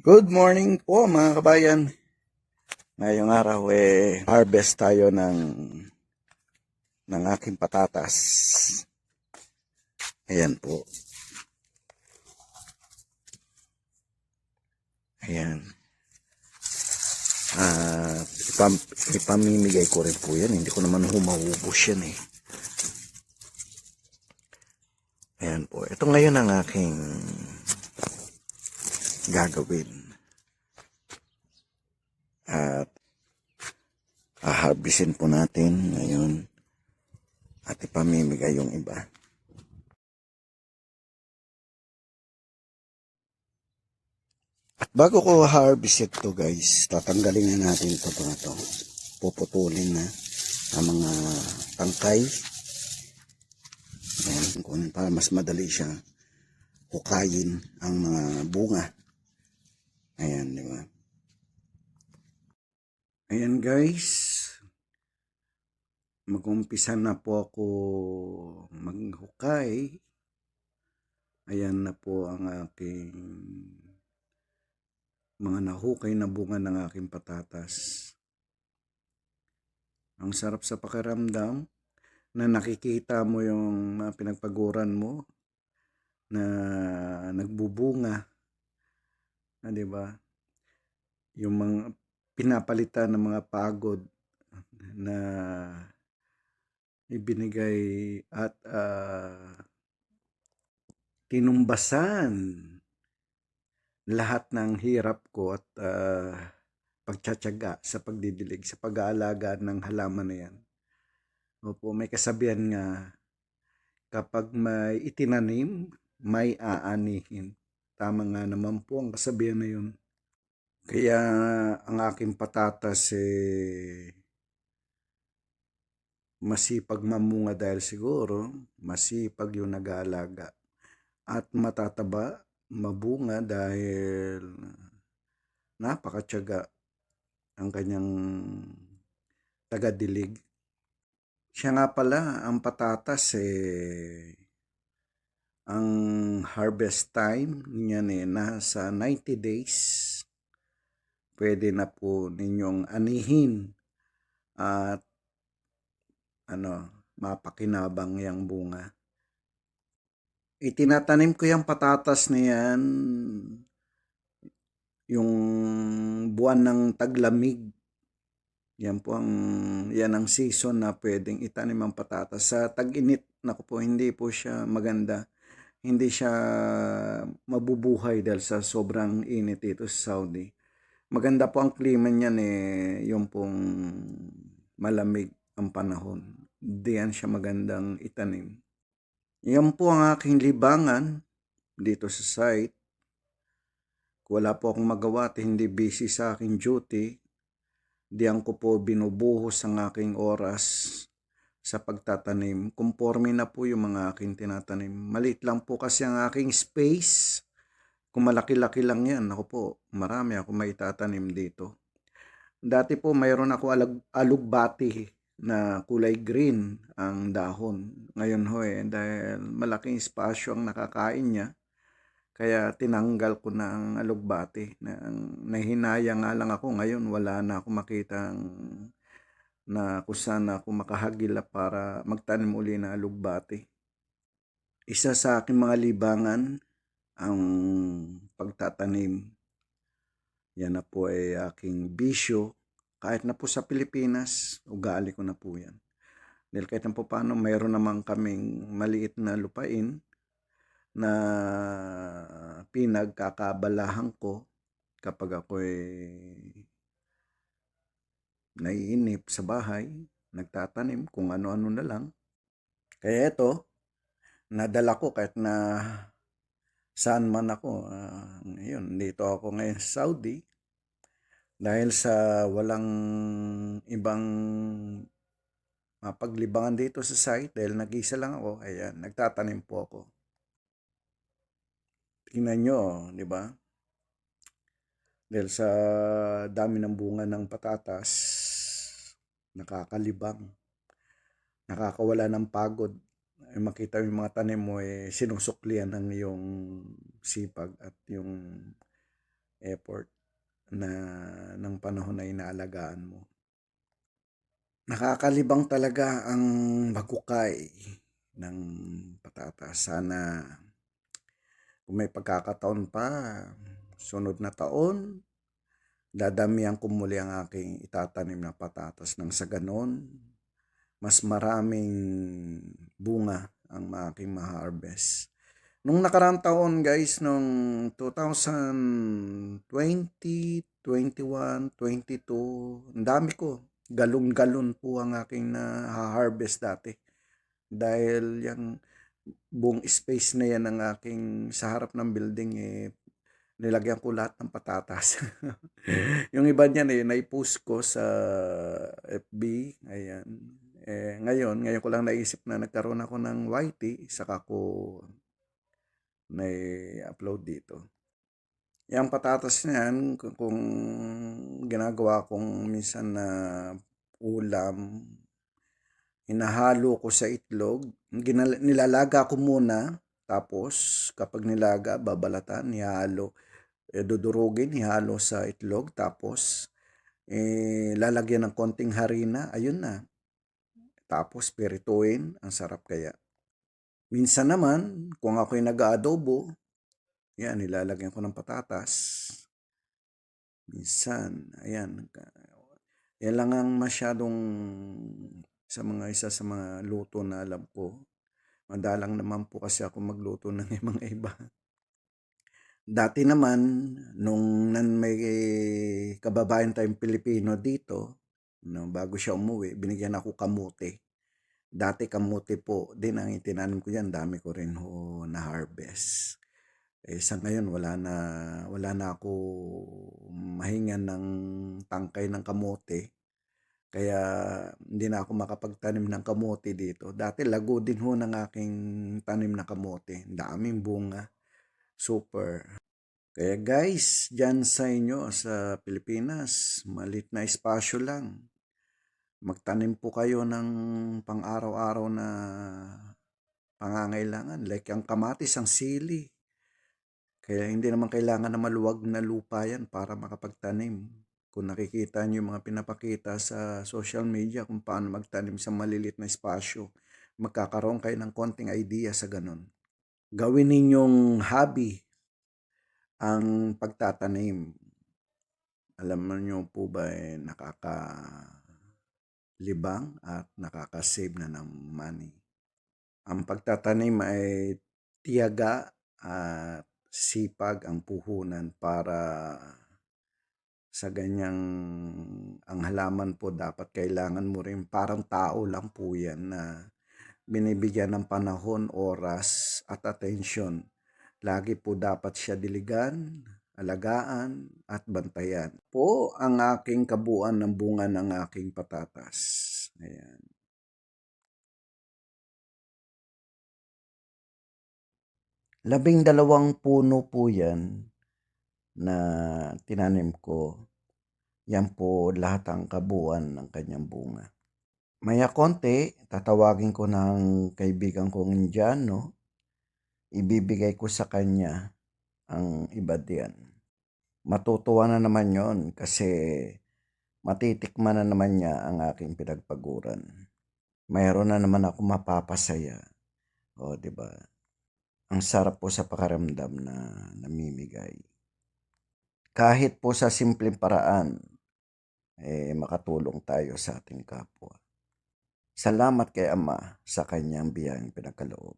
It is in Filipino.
Good morning po mga kabayan. Ngayong araw eh harvest tayo ng ng aking patatas. Ayan po. Ayan. At ipam, ipamimigay ko rin po yan. Hindi ko naman humahubos yan eh. Ayan po. Ito ngayon ang aking gagawin. At aharbisin po natin ngayon at ipamimigay yung iba. At bago ko harvest ito guys, tatanggalin na natin ito to, to. Puputulin na ang mga tangkay. Ayan, kung para mas madali siya hukayin ang mga bunga. Ayan, di ba? Ayan guys. Mag-umpisa na po ako maghukay. Ayan na po ang aking mga nahukay na bunga ng aking patatas. Ang sarap sa pakiramdam na nakikita mo yung pinagpaguran mo na nagbubunga. Na, di ba? Yung mga pinapalitan ng mga pagod na ibinigay at uh, tinumbasan lahat ng hirap ko at uh, pagtsatsaga sa pagdidilig, sa pag-aalaga ng halaman na yan. Opo, may kasabihan nga, kapag may itinanim, may aanihin. Tama nga naman po ang kasabihan na yun. Kaya ang aking patatas eh, masipag mamunga dahil siguro masipag yung nag-aalaga. At matataba, mabunga dahil napakatyaga ang kanyang tagadilig. Siya nga pala, ang patatas eh, ang harvest time niyan eh, nasa 90 days. Pwede na po ninyong anihin at ano, mapakinabang yung bunga. Itinatanim ko yung patatas na yan yung buwan ng taglamig. Yan po ang yan ang season na pwedeng itanim ang patatas. Sa tag-init, naku po, hindi po siya maganda. Hindi siya mabubuhay dahil sa sobrang init dito sa Saudi. Maganda po ang klima niyan eh, yung pong malamig ang panahon. Diyan siya magandang itanim. Yan po ang aking libangan dito sa site. Wala po akong magawa at hindi busy sa aking duty. Diyan ko po binubuhos ang aking oras sa pagtatanim. Conforme na po yung mga aking tinatanim. Malit lang po kasi ang aking space. Kung malaki-laki lang yan, ako po, marami ako may tatanim dito. Dati po mayroon ako alag, alugbati na kulay green ang dahon. Ngayon ho eh, dahil malaking espasyo ang nakakain niya, kaya tinanggal ko na ang alugbati. Na, nahinaya nga lang ako ngayon, wala na ako makita na kung saan ako makahagila para magtanim uli na alugbati. Isa sa aking mga libangan ang pagtatanim. Yan na po ay aking bisyo kahit na po sa Pilipinas, ugali ko na po yan. Dahil kahit na po paano, mayroon naman kaming maliit na lupain na pinagkakabalahan ko kapag ako naiinip sa bahay, nagtatanim kung ano-ano na lang. Kaya ito, nadala ko kahit na saan man ako. Uh, ngayon, dito ako ngayon sa Saudi dahil sa walang ibang mapaglibangan dito sa site dahil nag-isa lang ako, ayan, nagtatanim po ako. Tingnan nyo, di ba? Dahil sa dami ng bunga ng patatas, nakakalibang, nakakawala ng pagod. Ay makita yung mga tanim mo, eh, sinusuklian ng iyong sipag at yung effort na ng panahon na inaalagaan mo. Nakakalibang talaga ang maghukay ng patatas. Sana kung may pagkakataon pa, sunod na taon, dadamihan ko muli ang aking itatanim na patatas nang sa ganon, mas maraming bunga ang aking ma-harvest. Nung nakaraang taon guys, nung 2020, 21, 22, ang dami ko. Galon-galon po ang aking na-harvest dati. Dahil yung buong space na yan ng aking sa harap ng building eh, nilagyan ko lahat ng patatas. yung iba niyan eh, naipost ko sa FB. Ayan. Eh, ngayon, ngayon ko lang naisip na nagkaroon ako ng YT, saka ko na-upload dito. Yung patatas niyan, kung, kung ginagawa kong minsan na ulam, hinahalo ko sa itlog, ginal- nilalaga ko muna, tapos kapag nilaga, babalatan, ihalo, eh, dudurugin, ihalo sa itlog, tapos eh, lalagyan ng konting harina, ayun na. Tapos pirituin, ang sarap kaya. Minsan naman, kung ako'y nag-aadobo, yan, nilalagyan ko ng patatas. Minsan, ayan. Yan lang ang masyadong sa mga isa sa mga luto na alam ko. Madalang naman po kasi ako magluto ng mga iba. Dati naman, nung nan may kababayan tayong Pilipino dito, no, bago siya umuwi, binigyan ako kamote. Dati kamote po din ang itinanim ko yan, dami ko rin ho na harvest. Eh sa ngayon wala na wala na ako mahingan ng tangkay ng kamote. Kaya hindi na ako makapagtanim ng kamote dito. Dati lago din ho ng aking tanim na kamote. Daming bunga. Super. Kaya guys, dyan sa inyo sa Pilipinas, malit na espasyo lang. Magtanim po kayo ng pang-araw-araw na pangangailangan. Like ang kamatis, ang sili. Kaya hindi naman kailangan na maluwag na lupa yan para makapagtanim. Kung nakikita nyo yung mga pinapakita sa social media kung paano magtanim sa malilit na espasyo, magkakaroon kayo ng konting idea sa ganun. Gawin ninyong hobby ang pagtatanim. Alam nyo po ba eh, nakakalibang at nakakasave na ng money. Ang pagtatanim ay tiyaga at sipag ang puhunan para sa ganyang ang halaman po dapat kailangan mo rin parang tao lang po yan na binibigyan ng panahon, oras at atensyon. Lagi po dapat siya diligan, alagaan at bantayan. Po ang aking kabuuan ng bunga ng aking patatas. Ayan. Labing dalawang puno po yan na tinanim ko. Yan po lahat ang kabuuan ng kanyang bunga. Maya konti, tatawagin ko ng kaibigan kong Indiano. Ibibigay ko sa kanya ang iba diyan. Matutuwa na naman yon kasi matitikman na naman niya ang aking pinagpaguran. Mayroon na naman ako mapapasaya. O, di ba? Ang sarap po sa pakaramdam na namimigay. Kahit po sa simpleng paraan, eh, makatulong tayo sa ating kapwa. Salamat kay Ama sa kanyang biyayang pinagkaloob.